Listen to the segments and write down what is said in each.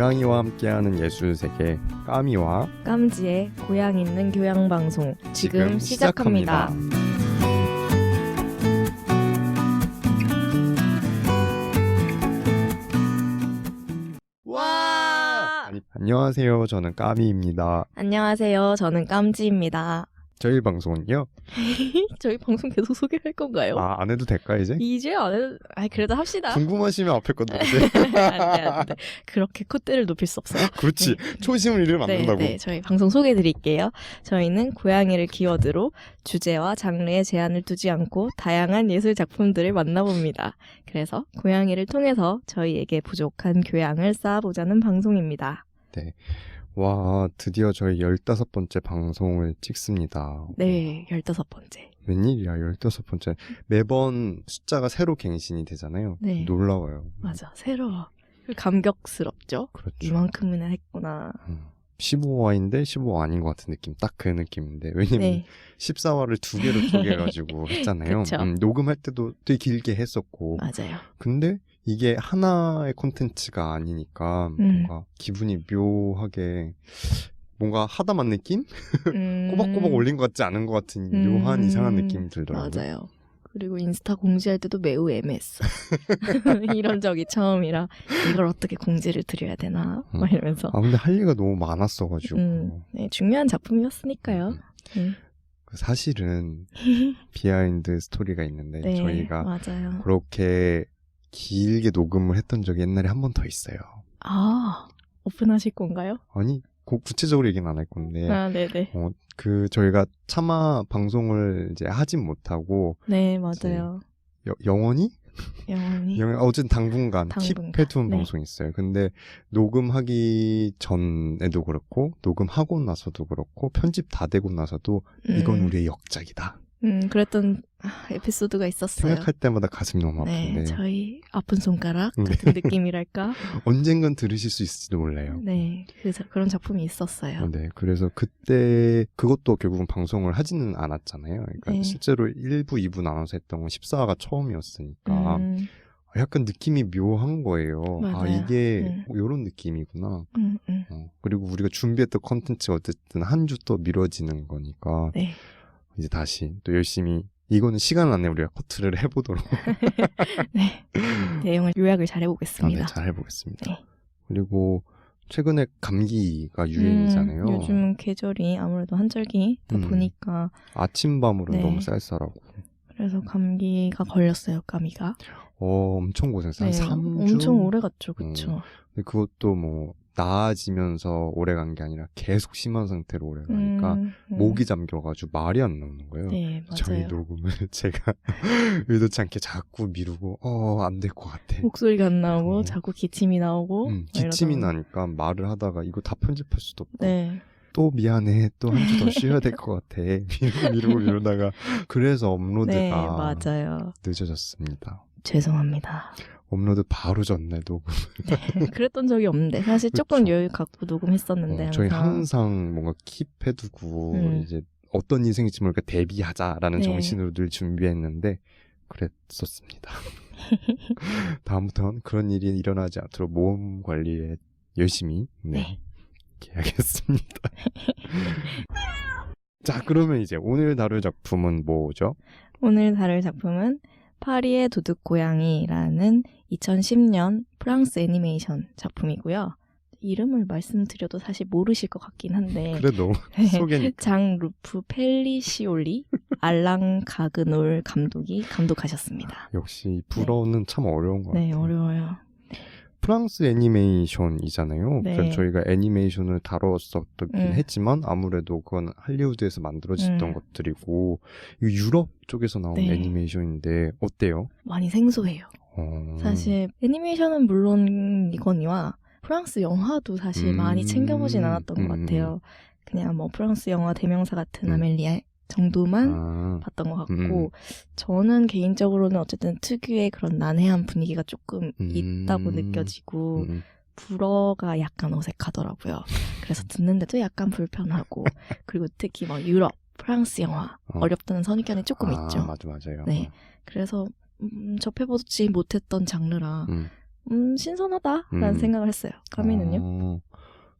고양이와 함께하는 예술 세계 까미와 깜지의 고향 있는 교양 방송 지금, 시작합니다. 와! 아니, 안녕하세요. 저는 까미입니다. 안녕하세요. 저는 깜지입니다. 저희 방송은요. 저희 방송 계속 소개할 건가요? 아, 안 해도 될까 이제? 이제 안 해도 아 그래도 합시다. 궁금하시면 앞에 거 누르세요. 안돼 안 돼. 그렇게 콧대를 높일 수 없어요. 그렇지. 초심을 잃으면 안 네, 된다고. 네, 저희 방송 소개해 드릴게요. 저희는 고양이를 키워드로 주제와 장르에 제한을 두지 않고 다양한 예술 작품들을 만나봅니다. 그래서 고양이를 통해서 저희에게 부족한 교양을 쌓아보자는 방송입니다. 와, 드디어 저희 15번째 방송을 찍습니다. 네, 15번째. 웬일이야, 15번째. 매번 숫자가 새로 갱신이 되잖아요. 네. 놀라워요. 맞아, 새로워. 감격스럽죠? 그렇죠. 이만큼이나 했구나. 음. 15화인데 15화 아닌 것 같은 느낌. 딱 그 느낌인데. 왜냐면 네, 14화를 두 개로 쪼개가지고 했잖아요. 음, 녹음할 때도 되게 길게 했었고. 맞아요. 근데 이게 하나의 콘텐츠가 아니니까 음. 뭔가 기분이 묘하게 뭔가 하다만 느낌? 음, 꼬박꼬박 올린 것 같지 않은 것 같은 음. 묘한 이상한 느낌이 들더라고요. 맞아요. 그리고 인스타 공지할 때도 매우 애매했어. 이런 적이 처음이라 이걸 어떻게 공지를 드려야 되나 음. 막 이러면서. 아 근데 할 얘기가 너무 많았어가지고 음, 네, 중요한 작품이었으니까요. 네. 그 사실은 비하인드 스토리가 있는데 네, 저희가 맞아요. 그렇게 길게 녹음을 했던 적이 옛날에 한 번 더 있어요. 아 오픈하실 건가요? 아니 그 구체적으로 얘기는 안 할 건데 아 네네. 어, 그 저희가 차마 방송을 이제 하진 못하고 네 맞아요. 여- 영원히 영원히. 영원 어쨌든 당분간, 당분간, 킵해둔 네. 방송이 있어요. 근데 녹음하기 전에도 그렇고 녹음하고 나서도 그렇고 편집 다 되고 나서도 이건 음, 우리의 역작이다. 음 그랬던 아, 에피소드가 있었어요. 생각할 때마다 가슴이 너무 아픈데 네, 저희 아픈 손가락 네. 같은 느낌이랄까. 언젠간 들으실 수 있을지도 몰라요. 네, 그, 자- 그런 작품이 있었어요. 네, 그래서 그때 그것도 결국은 방송을 하지는 않았잖아요. 그러니까 네. 실제로 1부, 2부 나눠서 했던 건 14화가 처음이었으니까 음, 약간 느낌이 묘한 거예요. 아, 맞아요. 이게 음. 이런 느낌이구나. 음, 음. 어, 그리고 우리가 준비했던 컨텐츠가 어쨌든 한 주 또 미뤄지는 거니까 네. 이제 다시 또 열심히 이거는 시간 안에 우리가 커트를 해보도록 네. 내용을 요약을 잘 아, 해보겠습니다. 네, 잘 해보겠습니다. 네. 그리고 최근에 감기가 유행이잖아요. 음, 요즘 계절이 아무래도 한절기다 음. 보니까 아침 밤으로 네. 너무 쌀쌀하고 그래서 감기가 걸렸어요. 까미가. 어, 엄청 고생했어요. 네, 한 3주? 엄청 오래 갔죠, 그쵸? 근데 그것도 뭐 나아지면서 오래 간 게 아니라 계속 심한 상태로 오래 가니까 음, 음. 목이 잠겨가지고 말이 안 나오는 거예요. 네, 저희. 녹음을 제가 의도치 않게 자꾸 미루고 어 안 될 것 같아. 목소리가 안 나오고 어. 자꾸 기침이 나오고 음, 막 기침이 이러다가. 나니까 말을 하다가 이거 다 편집할 수도 없고 네. 또 미안해 또 한 주 더 쉬어야 될 것 같아 미루고 미루고 미루다가 그래서 업로드가 네. 늦어졌습니다. 죄송합니다. 업로드 바로 전날 녹음. 네, 그랬던 적이 없는데 사실 조금 그쵸. 여유 갖고 녹음했었는데 어, 저희 항상. 뭔가 킵해두고 음. 이제 어떤 인생이 지 모르니까 데뷔하자라는 네. 정신으로 늘 준비했는데 그랬었습니다. 다음부터는 그런 일이 일어나지 않도록 모험 관리에 열심히 네, 네. 해야겠습니다. 자 그러면 이제 오늘 다룰 작품은 뭐죠? 오늘 다룰 작품은 파리의 도둑 고양이라는 2010년 프랑스 애니메이션 작품이고요. 이름을 말씀드려도 사실 모르실 것 같긴 한데 그래 너무 네. 장 루프 펠리시올리 알랑 가그놀 감독이 감독하셨습니다. 역시 불어는 참 어려운 것 네, 같아요. 어려워요. 프랑스 애니메이션이잖아요. 네. 그래서 저희가 애니메이션을 다뤘었긴 음. 했지만 아무래도 그건 할리우드에서 만들어졌던 음. 것들이고 이 유럽 쪽에서 나온 네. 애니메이션인데 어때요? 많이 생소해요. 어... 사실 애니메이션은 물론 이거니와 프랑스 영화도 사실 음, 많이 챙겨보진 않았던 것 음, 같아요. 그냥 뭐 프랑스 영화 대명사 같은 음. 아멜리아 정도만 아, 봤던 것 같고 음. 저는 개인적으로는 어쨌든 특유의 그런 난해한 분위기가 조금 음. 있다고 느껴지고 음, 불어가 약간 어색하더라고요. 그래서 듣는데도 약간 불편하고 그리고 특히 막 유럽, 프랑스 영화 어. 어. 렵다는 선입견이 조금 아, 있죠. 맞아 맞아요. 네. 그래서 음, 접해보지 못했던 장르라 음. 음, 신선하다라는 음. 생각을 했어요. 까미는요? 어,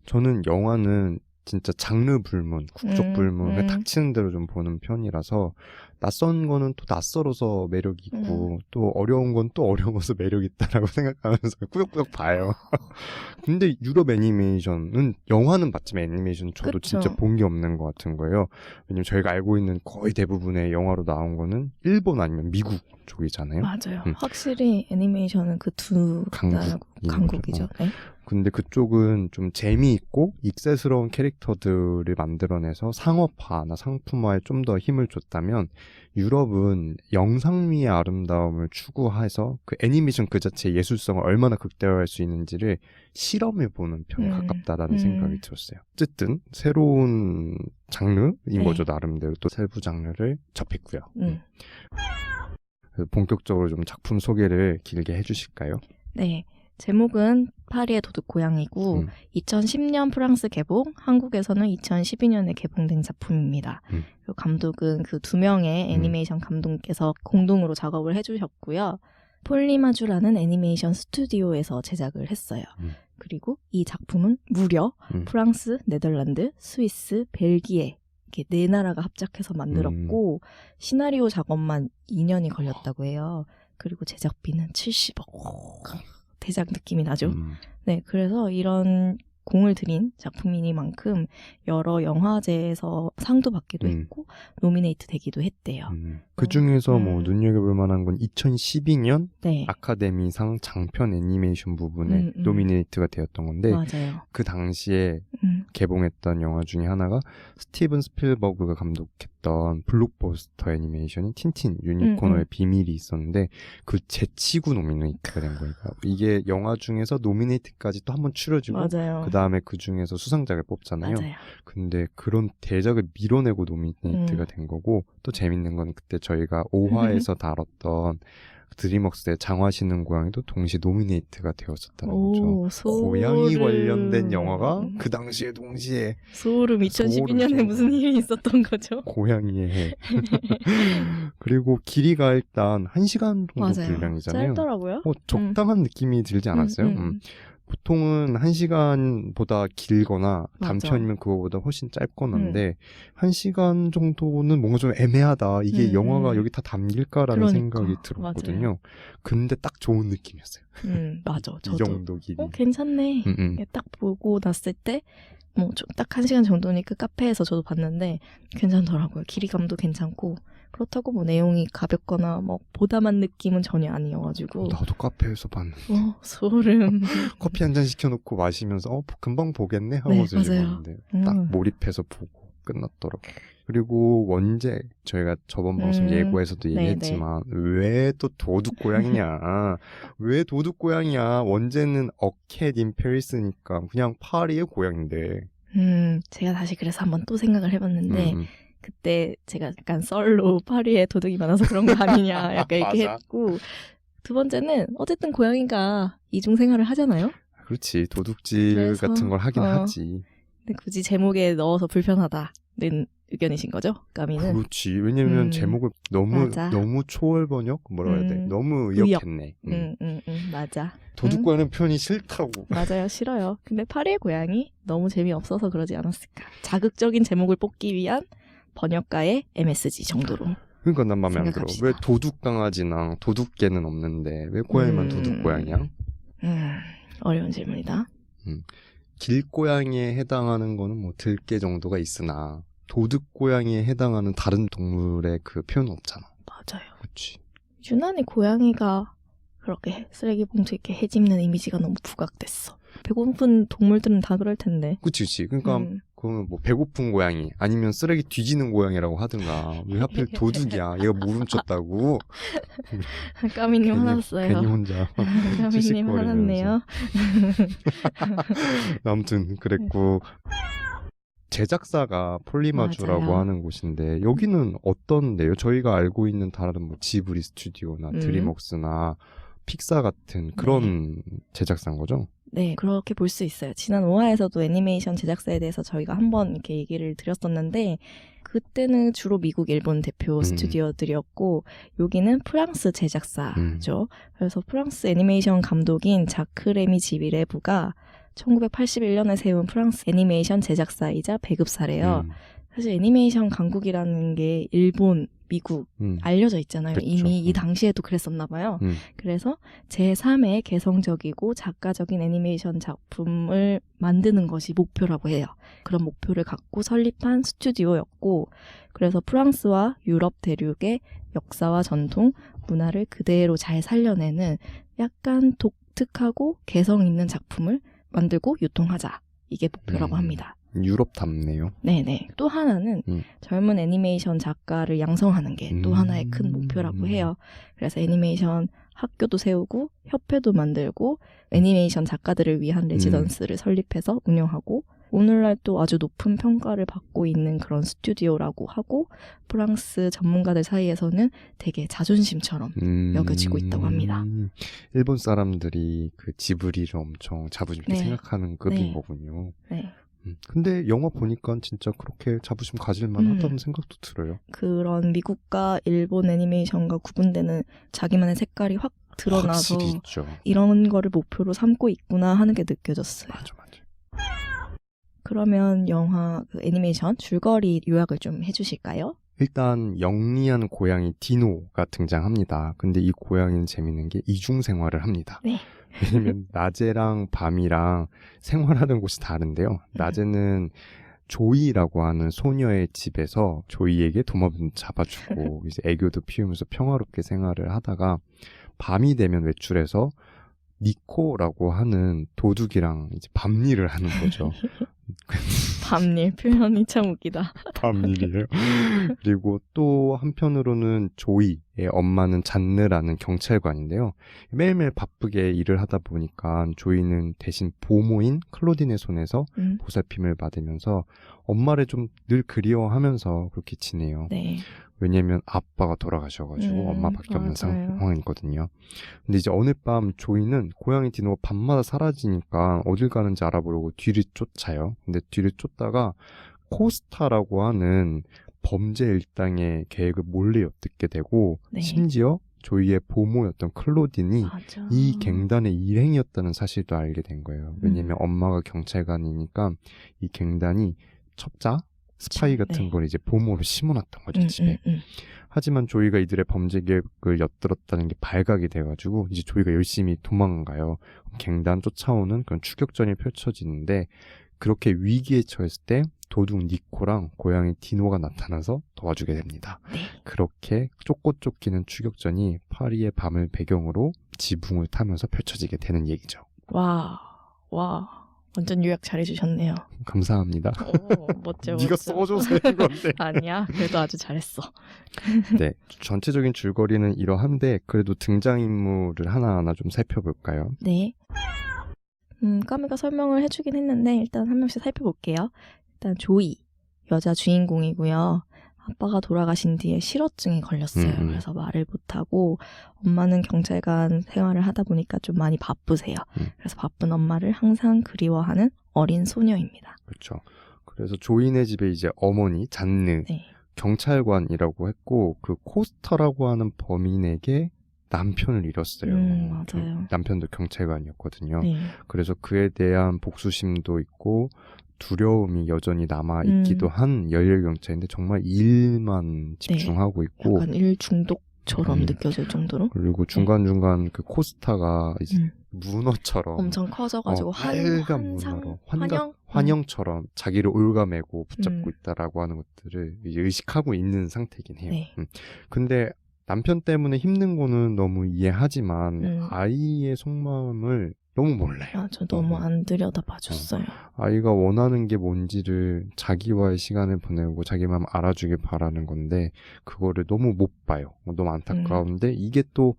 저는 영화는 진짜 장르 불문, 국적 음, 불문에 음. 닥치는 대로 좀 보는 편이라서 낯선 거는 또 낯설어서 매력이 있고 음. 또 어려운 건 또 어려워서 매력이 있다라고 생각하면서 꾸역꾸역 봐요. 근데 유럽 애니메이션은 영화는 봤지만 애니메이션 저도 그쵸. 진짜 본 게 없는 것 같은 거예요. 왜냐면 저희가 알고 있는 거의 대부분의 영화로 나온 거는 일본 아니면 미국 쪽이잖아요. 맞아요. 음. 확실히 애니메이션은 그 두 강국인 강국이죠. 거죠. 네. 근데 그쪽은 좀 재미있고 익세스러운 캐릭터들을 만들어내서 상업화나 상품화에 좀 더 힘을 줬다면 유럽은 영상미의 아름다움을 추구해서 그 애니메이션 그 자체의 예술성을 얼마나 극대화할 수 있는지를 실험해 보는 편에 음. 가깝다라는 음. 생각이 들었어요. 어쨌든 새로운 장르인 네. 거죠 나름대로 또 세부 장르를 접했고요. 음. 그래서 본격적으로 좀 작품 소개를 길게 해주실까요? 네. 제목은 파리의 도둑 고양이고 음. 2010년 프랑스 개봉, 한국에서는 2012년에 개봉된 작품입니다. 음. 그리고 감독은 그 두 명의 애니메이션 감독께서 공동으로 작업을 해주셨고요. 폴리마주라는 애니메이션 스튜디오에서 제작을 했어요. 음. 그리고 이 작품은 무려 음. 프랑스, 네덜란드, 스위스, 벨기에 이렇게 네 나라가 합작해서 만들었고 시나리오 작업만 2년이 걸렸다고 해요. 그리고 제작비는 70억. 대작 느낌이 나죠. 음. 네, 그래서 이런 공을 들인 작품이니만큼 여러 영화제에서 상도 받기도 음. 했고 노미네이트 되기도 했대요. 음. 그 중에서 뭐 음. 눈여겨볼 만한 건 2012년 네, 아카데미상 장편 애니메이션 부분에 음, 음. 노미네이트가 되었던 건데 맞아요. 그 당시에 음, 개봉했던 영화 중에 하나가 스티븐 스필버그가 감독했던 블록버스터 애니메이션인 틴틴 유니코너의 음, 음. 비밀이 있었는데 그 제치구 노미네이트가 된 거예요. 이게 영화 중에서 노미네이트까지 또 한 번 추려지고. 그 다음에 그 중에서 수상작을 뽑잖아요. 맞아요. 근데 그런 대작을 밀어내고 노미네이트가 음. 된 거고 또 재밌는 건 그때 저희가 5화에서 다뤘던 드림웍스의 장화시는 고양이도 동시에 노미네이트가 되었었다는 거죠. 오, 소름. 고양이 관련된 영화가 그 당시에 동시에 소름 2012년에 소름. 무슨 일이 있었던 거죠? 고양이의 해. 그리고 길이가 일단 1시간 정도 맞아요. 분량이잖아요. 짧더라고요. 어, 적당한 느낌이 들지 않았어요? 음, 음, 음. 보통은 1시간보다 길거나 맞아. 음. 단편이면 그거보다 훨씬 짧거나인데 1시간 정도는 뭔가 좀 애매하다. 이게 음, 영화가 음. 여기 다 담길까라는 그러니까, 생각이 들었거든요. 근데 딱 좋은 느낌이었어요. 음, 맞아. 이 저도. 정도 길이. 어, 괜찮네. 음, 음. 딱 보고 났을 때, 뭐, 딱 한 시간 정도니까 카페에서 저도 봤는데, 괜찮더라고요. 길이감도 괜찮고, 그렇다고 뭐 내용이 가볍거나, 뭐, 보담한 느낌은 전혀 아니어가지고, 나도 카페에서 봤는데 어, 소름. 커피 한 잔 시켜놓고 마시면서 어 금방 보겠네 하고 네. 있는데 딱 음. 몰입해서 보고 끝났더라고. 그리고 원제 저희가 저번 방송 음, 예고에서도 네, 얘기했지만 왜 또 도둑 고양이냐? 왜 도둑 고양이야? 원제는 어캣 인 페리스니까 그냥 파리의 고양인데. 음, 제가 다시 그래서 한번 또 생각을 해봤는데, 음, 그때 제가 약간 썰로 파리에 도둑이 많아서 그런 거 아니냐, 약간 이렇게. 했고, 두 번째는, 어쨌든 고양이가 이중 생활을 하잖아요? 그렇지 도둑질 그래서, 같은 걸 하긴 어. 하지. 근데 굳이 제목에 넣어서 불편하다는 의견이신 거죠? 까미는? 그렇지. 왜냐면 음, 제목을 너무 맞아. 너무 초월 번역 뭐라 해야 돼? 음, 너무 의역. 의역했네. 음. 응, 응, 응, 맞아. 도둑 응? 고양이 편이 싫다고. 맞아요, 싫어요. 근데 파리의 고양이 너무 재미없어서 그러지 않았을까. 자극적인 제목을 뽑기 위한 번역가의 MSG 정도로. 그러니까 난 마음에 안 들어. 생각합시다. 왜 도둑 강아지랑 도둑 개는 없는데 왜 고양이만 음. 도둑 고양이야? 음, 어려운 질문이다. 길고양이에 해당하는 거는 뭐 들개 정도가 있으나 도둑 고양이에 해당하는 다른 동물의 그 표현은 없잖아. 맞아요. 그렇지. 유난히 고양이가 그렇게 쓰레기 봉투 이렇게 해집는 이미지가 너무 부각됐어. 배고픈 동물들은 다 그럴 텐데. 그치, 그치. 그러니까 음, 그거는 뭐 배고픈 고양이 아니면 쓰레기 뒤지는 고양이라고 하든가 왜 하필 도둑이야? 얘가 물 훔쳤다고? 까미님 화났어요. 괜히 혼자. 까미님. 화났네요. 아무튼 그랬고 제작사가 폴리마주라고 맞아요. 하는 곳인데 여기는 어떤데요? 저희가 알고 있는 다른 뭐 지브리 스튜디오나 음. 드림웍스나 픽사 같은 그런 제작사인 거죠? 네, 그렇게 볼 수 있어요. 지난 5화에서도 애니메이션 제작사에 대해서 저희가 한번 이렇게 얘기를 드렸었는데, 그때는 주로 미국, 일본 대표 음. 스튜디오들이었고, 여기는 프랑스 제작사죠. 음. 그래서 프랑스 애니메이션 감독인 자크 레미 지비레브가 1981년에 세운 프랑스 애니메이션 제작사이자 배급사래요. 음, 사실 애니메이션 강국이라는 게 일본, 미국 음, 알려져 있잖아요. 그쵸. 이미 이 당시에도 그랬었나 봐요. 음. 그래서 제3의 개성적이고 작가적인 애니메이션 작품을 만드는 것이 목표라고 해요. 그런 목표를 갖고 설립한 스튜디오였고, 그래서 프랑스와 유럽 대륙의 역사와 전통, 문화를 그대로 잘 살려내는 약간 독특하고 개성 있는 작품을 만들고 유통하자. 이게 목표라고 음. 합니다. 유럽답네요. 네네. 또 하나는 음. 젊은 애니메이션 작가를 양성하는 게또 음. 하나의 큰 목표라고 해요. 그래서 애니메이션 학교도 세우고 협회도 만들고 애니메이션 작가들을 위한 레지던스를 설립해서 운영하고 오늘날 또 아주 높은 평가를 받고 있는 그런 스튜디오라고 하고 프랑스 전문가들 사이에서는 되게 자존심처럼 음, 여겨지고 있다고 합니다. 일본 사람들이 그 지브리를 엄청 자부심 있게 네. 생각하는 급인 네. 거군요. 네. 음, 근데 영화 보니까 진짜 그렇게 자부심 가질만 음. 하다는 생각도 들어요. 그런 미국과 일본 애니메이션과 구분되는 자기만의 색깔이 확 드러나서. 이런 거를 목표로 삼고 있구나 하는 게 느껴졌어요. 맞아, 맞아. 그러면 영화 그 애니메이션 줄거리 요약을 좀 해주실까요? 일단 영리한 고양이 디노가 등장합니다. 근데 이 고양이는 재밌는 게 이중 생활을 합니다. 네. 왜냐면 낮에랑 밤이랑 생활하는 곳이 다른데요. 낮에는 조이라고 하는 소녀의 집에서 조이에게 도마뱀 잡아주고 이제 애교도 피우면서 평화롭게 생활을 하다가 밤이 되면 외출해서 니코라고 하는 도둑이랑 이제 밤일을 하는 거죠. 밤일 표현이 참 웃기다. 밤일이에요. 그리고 또 한편으로는 조이의 엄마는 잔느라는 경찰관인데요. 매일매일 바쁘게 일을 하다 보니까 조이는 대신 보모인 클로딘의 손에서 음, 보살핌을 받으면서 엄마를 좀 늘 그리워하면서 그렇게 지내요. 네. 왜냐면 아빠가 돌아가셔가지고 음, 엄마밖에 없는 맞아요. 상황이거든요. 근데 이제 어느 밤 조이는 고양이 디노가 밤마다 사라지니까 어딜 가는지 알아보려고 뒤를 쫓아요. 근데 뒤를 쫓다가 코스타라고 하는 범죄 일당의 계획을 몰래 엿듣게 되고 네. 심지어 조이의 보모였던 클로딘이 맞아. 이 갱단의 일행이었다는 사실도 알게 된 거예요. 왜냐면 음. 엄마가 경찰관이니까 이 갱단이 첩자, 스파이 같은 네. 걸 이제 보모로 심어놨던 거죠, 음, 집에. 음, 음. 하지만 조이가 이들의 범죄 계획을 엿들었다는 게 발각이 돼가지고 이제 조이가 열심히 도망가요. 갱단 쫓아오는 그런 추격전이 펼쳐지는데 그렇게 위기에 처했을 때 도둑 니코랑 고양이 디노가 나타나서 도와주게 됩니다. 네. 그렇게 쫓고 쫓기는 추격전이 파리의 밤을 배경으로 지붕을 타면서 펼쳐지게 되는 얘기죠. 와, 와. 완전 요약 잘해주셨네요. 감사합니다. 오, 멋져. 네가 멋져. 써줘서 한 건데. 아니야. 그래도 아주 잘했어. 네, 전체적인 줄거리는 이러한데 그래도 등장인물을 하나하나 좀 살펴볼까요? 네. 음, 까미가 설명을 해주긴 했는데 일단 한 명씩 살펴볼게요. 일단 조이 여자 주인공이고요. 아빠가 돌아가신 뒤에 실어증이 걸렸어요. 음, 음. 그래서 말을 못하고 엄마는 경찰관 생활을 하다 보니까 좀 많이 바쁘세요. 음. 그래서 바쁜 엄마를 항상 그리워하는 어린 소녀입니다. 그렇죠. 그래서 조인의 집에 이제 어머니 잔느 네. 경찰관이라고 했고 그 코스터라고 하는 범인에게 남편을 잃었어요. 음, 그 맞아요. 남편도 경찰관이었거든요. 네. 그래서 그에 대한 복수심도 있고 두려움이 여전히 남아 있기도 음. 한 열혈 경찰인데 정말 일만 집중하고 있고 약간 일 중독처럼 음. 느껴질 정도로 그리고 중간 중간 그 코스타가 이제 음. 문어처럼 엄청 커져가지고 어, 환, 빨간 문어로 환영, 환영처럼 자기를 올가매고 붙잡고 음. 있다라고 하는 것들을 이제 의식하고 있는 상태긴 해요. 네. 음. 근데 남편 때문에 힘든 거는 너무 이해하지만 음. 아이의 속마음을 너무 몰라요. 아, 저 너무 안 들여다 봐줬어요. 아이가 원하는 게 뭔지를 자기와의 시간을 보내고 자기 마음 알아주길 바라는 건데 그거를 너무 못 봐요. 너무 안타까운데 이게 또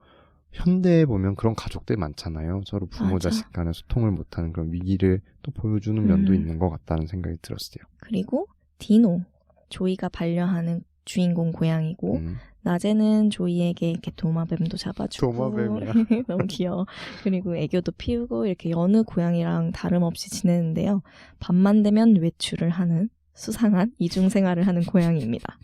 현대에 보면 그런 가족들 많잖아요. 서로 부모 맞아. 자식 간에 소통을 못하는 그런 위기를 또 보여주는 면도 음. 있는 것 같다는 생각이 들었어요. 그리고 디노 조이가 반려하는 주인공 고양이고 음, 낮에는 조이에게 이렇게 도마뱀도 잡아주고 도마뱀이야. 너무 귀여워. 그리고 애교도 피우고 이렇게 여느 고양이랑 다름없이 지내는데요. 밤만 되면 외출을 하는 수상한 이중 생활을 하는 고양이입니다.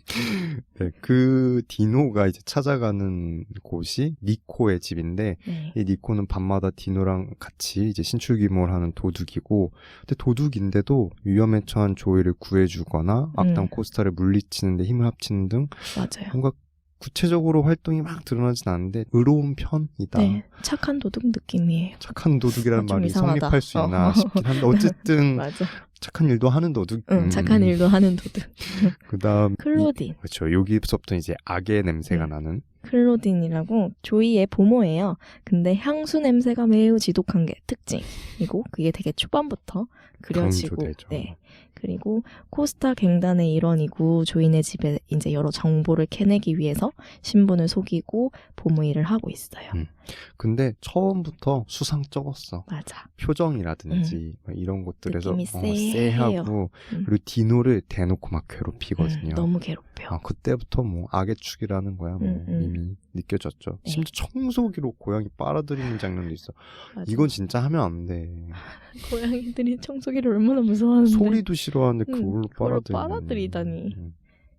네, 그 디노가 이제 찾아가는 곳이 니코의 집인데 네. 이 니코는 밤마다 디노랑 같이 이제 신출귀몰 하는 도둑이고 근데 도둑인데도 위험에 처한 조이를 구해주거나 악당 음. 코스타를 물리치는데 힘을 합치는 등 맞아요. 뭔가 구체적으로 활동이 막 드러나진 않는데 의로운 편이다. 네, 착한 도둑 느낌이에요. 착한 도둑이라는 아, 좀 말이 이상하다. 성립할 수 있나 어. 싶긴 한데 어쨌든. 착한 일도 하는 도둑. 응, 음. 착한 일도 하는 도둑. 그다음 이- 클로딘. 그렇죠. 여기서부터 이제 악의 냄새가 네. 나는 클로딘이라고 조이의 보모예요. 근데 향수 냄새가 매우 지독한 게 특징이고 그게 되게 초반부터 그려지고. 네. 그리고 코스타 갱단의 일원이고 조이네 집에 이제 여러 정보를 캐내기 위해서 신분을 속이고 보모 일을 하고 있어요. 음. 근데 처음부터 수상 적었어. 맞아. 표정이라든지 막 이런 것들에서 어. 쎄하고 음. 그리고 디노를 대놓고 막 괴롭히거든요. 음, 너무 괴롭혀. 아, 그때부터 뭐 악의 축이라는 거야 뭐 음, 음. 이미 느껴졌죠. 네. 심지어 청소기로 고양이 빨아들이는 장면도 있어. 맞아. 이건 진짜 하면 안 돼. 고양이들이 청소기를 얼마나 무서워하는데. 소리도 싫어하는데 음, 그걸로 그걸 빨아들이는. 빨아들이다니. 음.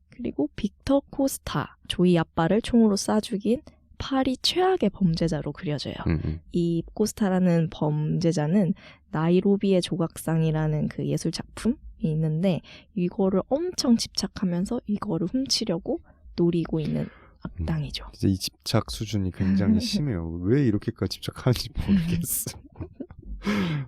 그리고 빅터 코스타 조이 아빠를 총으로 쏴 죽인 파리 최악의 범죄자로 그려져요. 음, 음. 이 코스타라는 범죄자는 나이로비의 조각상이라는 그 예술 작품이 있는데 이거를 엄청 집착하면서 이거를 훔치려고 노리고 있는 악당이죠. 진짜 이 집착 수준이 굉장히 심해요. 왜 이렇게까지 집착하는지 모르겠어.